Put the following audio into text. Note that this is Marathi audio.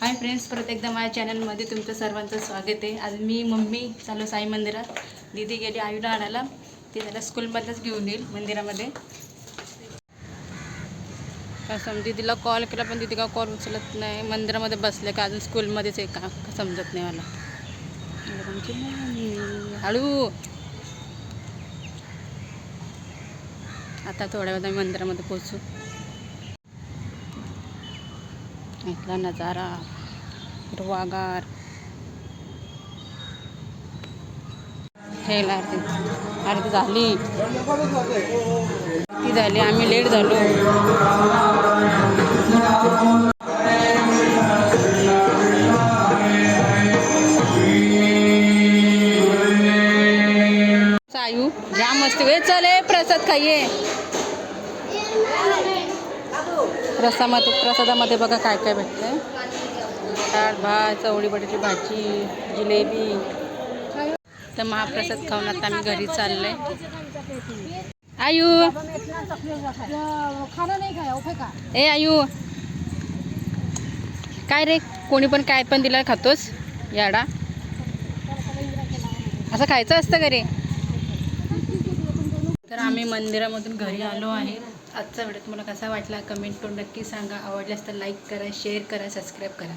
हाय फ्रेंड्स परत एकदा माझ्या चॅनलमध्ये तुमचं सर्वांचं स्वागत आहे. आज मी मम्मी चालू साई मंदिरात. दीदी गेली आईला आणायला. ती त्याला स्कूलमधलंच घेऊन येईल मंदिरामध्ये. कसं दीदीला कॉल केला पण दीदी का कॉल उचलत नाही. मंदिरामध्ये बसले का? अजून स्कूलमध्येच आहे का? समजत नाही मला. हळू. आता थोड्या वेळात मंदिरामध्ये पोचू इथला नजारा हिरवागार. हे आरती आरती झाली. ती झाली आम्ही लेट झालो. आयु जाम मस्त वे चले प्रसाद खाईये. प्रसामध्ये प्रसादामध्ये बघा काय काय भेटतं आहे डाळ भात चवळी बटाची भाजी जिलेबी. तर महाप्रसाद खाऊन आता आम्ही घरी चाललो आहे खाना ए आयू. काय रे? कोणी पण काय पण दिलं खातोस? याडा. असं खायचं असतं का रे? तर आम्ही मंदिरामधून घरी आलो आहे. आजचा व्हिडिओ तुम्हाला कसा वाटला? कमेंट करून नक्की सांगा. आवडल्यास तर लाईक करा शेअर करा सबस्क्राईब करा.